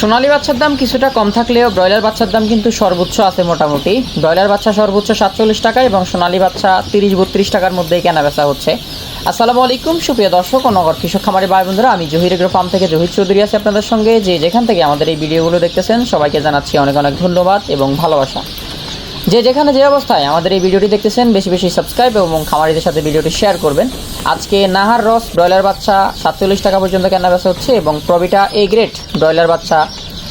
সোনালী বাচ্চার দাম কিছুটা কম থাকলেও ব্রয়লার বাচ্চার দাম কিন্তু সর্বোচ্চ আছে মোটামুটি। ব্রয়লার বাচ্চা সর্বোচ্চ সাতচল্লিশ টাকা এবং সোনালী বাচ্চা তিরিশ বত্রিশ টাকার মধ্যেই কেনা বেচা হচ্ছে। আসসালামু আলাইকুম, সুপ্রিয় দর্শক ও নগর কৃষক খামারি ভাই বন্ধুরা আমি জহির এগ্রো ফার্ম থেকে জহির চৌধুরী আছি আপনাদের সঙ্গে। যে যেখান থেকে আমাদের এই ভিডিওগুলো দেখতেছেন, সবাইকে জানাচ্ছি অনেক অনেক ধন্যবাদ এবং ভালোবাসা। যে যেখানে যে অবস্থায় আমাদের এই ভিডিওটি দেখতেছেন, বেশি বেশি সাবস্ক্রাইব এবং খামারিদের সাথে ভিডিওটি শেয়ার করবেন। আজকে নাহার রস ব্রয়লার বাচ্চা সাতচল্লিশ টাকা পর্যন্ত কেনা বেচা হচ্ছে এবং প্রবিটা এ গ্রেড ব্রয়লার বাচ্চা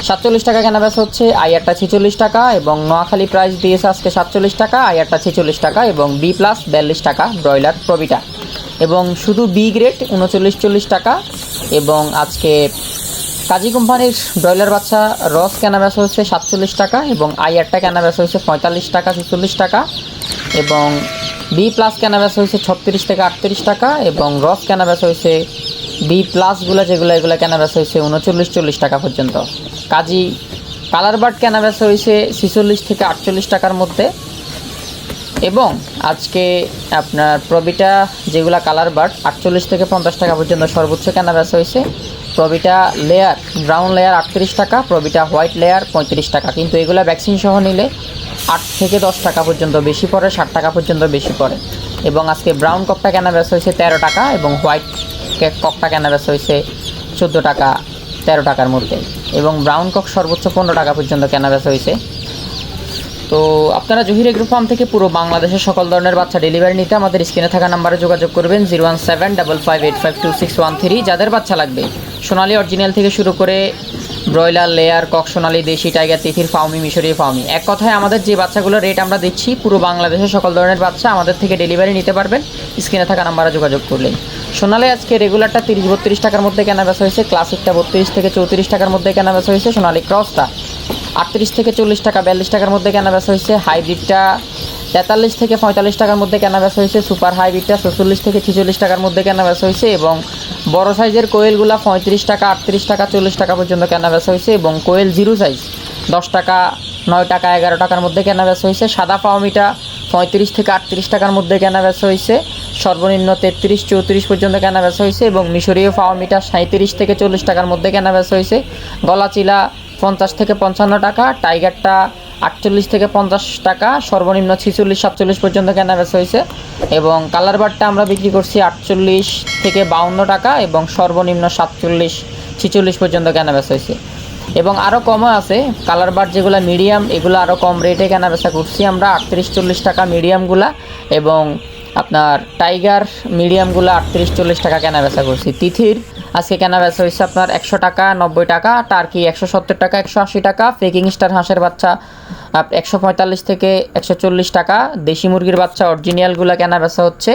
সাতচল্লিশ টাকা কেনা বেচা হচ্ছে আইয়ারটা ছেচল্লিশ টাকা এবং নোয়াখালী প্রাইস দিয়েছে আজকে সাতচল্লিশ টাকা আইয়ারটা ছেচল্লিশ টাকা এবং বি প্লাস বিয়াল্লিশ টাকা ব্রয়লার প্রবিটা। এবং শুধু বি গ্রেড উনচল্লিশ চল্লিশ টাকা এবং আজকে কাজী কোম্পানির ব্রয়লার বাচ্চা রস কেনা বেচা হচ্ছে সাতচল্লিশ টাকা এবং আইয়ারটা কেনা বেচা হচ্ছে পঁয়তাল্লিশ টাকা, ছেচল্লিশ টাকা এবং বি প্লাস কেনা বেচা হচ্ছে ছত্রিশ থেকে আটত্রিশ টাকা এবং রস কেনা বেচা হচ্ছে বি প্লাসগুলো যেগুলো এগুলো কেনা বেচা হচ্ছে উনচল্লিশ, চল্লিশ টাকা পর্যন্ত। কাজী কালার বার্ড কেনা বেচা হয়েছে ছেচল্লিশ থেকে আটচল্লিশ টাকার মধ্যে এবং আজকে আপনার প্রবিটা যেগুলা কালার বার্ড আটচল্লিশ থেকে পঞ্চাশ টাকা পর্যন্ত সর্বোচ্চ কেনা বেচা হয়েছে। প্রবিটা লেয়ার ব্রাউন লেয়ার আটত্রিশ টাকা, প্রবিটা হোয়াইট লেয়ার পঁয়ত্রিশ টাকা। কিন্তু এগুলা ভ্যাকসিন সহ নিলে আট থেকে দশ টাকা পর্যন্ত বেশি পড়ে, ষাট টাকা পর্যন্ত বেশি পড়ে। এবং আজকে ব্রাউন কপটা কেনা বেচা হয়েছে তেরো টাকা এবং হোয়াইট ককটা কেনা বেচা হয়েছে চোদ্দ টাকা, তেরো টাকার মধ্যে। এবং ব্রাউন কক সর্বোচ্চ পনেরো টাকা পর্যন্ত কেনা বেচা হয়েছে? তো আপনারা জহির এগ্রো ফার্ম থেকে পুরো বাংলাদেশের সকল ধরনের বাচ্চা ডেলিভারি নিতে আমাদের স্ক্রিনে থাকা নাম্বারে যোগাযোগ করবেন zero one seven double five eight five two six one three যাদের বাচ্চা লাগবে সোনালি অরিজিনাল থেকে শুরু করে ব্রয়লার লেয়ার কক, সোনালি, দেশি টাইগার তিথির ফাউমি মিশরীয় ফাউমি এক কথায় আমাদের যে বাচ্চাগুলোর রেট আমরা দিচ্ছি, পুরো বাংলাদেশের সকল ধরনের বাচ্চা আমাদের থেকে ডেলিভারি নিতে পারবেন। স্ক্রিনে থাকা নাম্বারে যোগাযোগ করলেন সোনালি আজকে রেগুলারটা তিরিশ, বত্রিশ টাকার মধ্যে কেনা বেচা হয়েছে। ক্লাসিকটা বত্রিশ থেকে চৌত্রিশ টাকার মধ্যে কেনা বেচা হয়েছে। সোনালি ক্রসটা আটত্রিশ থেকে চল্লিশ টাকা, বিয়াল্লিশ টাকার মধ্যে কেনা বেচা হয়েছে। হাইব্রিডটা তেতাল্লিশ থেকে পঁয়তাল্লিশ টাকার মধ্যে কেনা বেচা হয়েছে। সুপার হাইব্রিডটা চল্লিশ থেকে ছেচল্লিশ টাকার মধ্যে কেনা বেচা হয়েছে এবং বড় সাইজের কোয়েলগুলো পঁয়ত্রিশ টাকা, আটত্রিশ টাকা, চল্লিশ টাকা পর্যন্ত কেনা বেচা হয়েছে এবং কোয়েল জিরো সাইজ। দশ টাকা, নয় টাকা, এগারো টাকার মধ্যে কেনা বেচা হয়েছে। সাদা পাওমিটা পঁয়ত্রিশ থেকে আটত্রিশ টাকার মধ্যে কেনা বেচা হয়েছে। সর্বনিম্ন তেত্রিশ, চৌত্রিশ পর্যন্ত কেনা বেচা হয়েছে এবং মিশরীয় পাওমিটা সাঁত্রিশ থেকে চল্লিশ টাকার মধ্যে কেনা বেচা হয়েছে। গলাচিলা পঞ্চাশ থেকে পঞ্চান্ন টাকা, টাইগারটা আটচল্লিশ থেকে পঞ্চাশ টাকা, সর্বনিম্ন ছিচল্লিশ, সাতচল্লিশ পর্যন্ত কেনা বেচা হয়েছে। এবং কালার বারটা আমরা বিক্রি করছি আটচল্লিশ থেকে বাউন্ন টাকা এবং সর্বনিম্ন সাতচল্লিশ, ছিচল্লিশ পর্যন্ত কেনা বেচা হয়েছে। এবং আরও কমও আছে, কালার বার যেগুলো মিডিয়াম এগুলো আরও কম রেটে কেনা বেচা করছি আমরা, আটত্রিশ, চল্লিশ টাকা মিডিয়ামগুলা এবং আপনার টাইগার মিডিয়ামগুলো আটত্রিশ, চল্লিশ টাকা কেনা বেচা করছি। তিথির আজকে কেনা বেচা হয়েছে আপনার একশো টাকা, নব্বই টাকা, টার্কি একশো সত্তর টাকা, একশো আশি টাকা ফেকিং স্টার হাঁসের বাচ্চা একশো পঁয়তাল্লিশ থেকে একশো চল্লিশ টাকা, দেশি মুরগির বাচ্চা অরিজিনালগুলো কেনা বেচা হচ্ছে,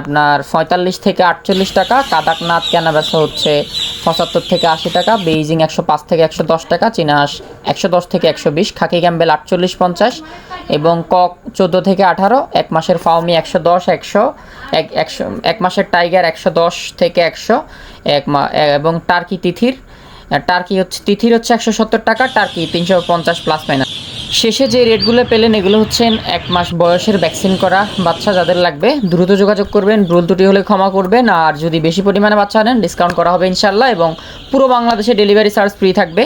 আপনার পঁয়তাল্লিশ থেকে আটচল্লিশ টাকা, কাদাকনাথ কেনা বেচা হচ্ছে পঁচাত্তর থেকে আশি টাকা, বেইজিং একশো পাঁচ থেকে একশো দশ টাকা চিনাস একশো দশ থেকে একশো বিশ, খাকি ক্যাম্বেল আটচল্লিশ পঞ্চাশ এবং কক চোদ্দ থেকে আঠারো, এক মাসের ফাউমি একশো দশ, একশো, এক একশো, এক মাসের টাইগার একশো দশ থেকে একশো, এক মা, এবং টার্কি তিথির, টার্কি হচ্ছে, তিথির হচ্ছে একশো সত্তর টাকা, টার্কি তিনশো পঞ্চাশ প্লাস মাইনাস শেষে যে রেটগুলো পেলেন, এগুলো হচ্ছেন এক মাস বয়সের ভ্যাকসিন করা বাচ্চা যাদের লাগবে। দ্রুত যোগাযোগ করবেন, ভুল ত্রুটি হলে ক্ষমা করবেন, আর যদি বেশি পরিমাণে বাচ্চা নেন ডিসকাউন্ট করা হবে ইনশাল্লাহ এবং পুরো বাংলাদেশে ডেলিভারি চার্জ ফ্রি থাকবে।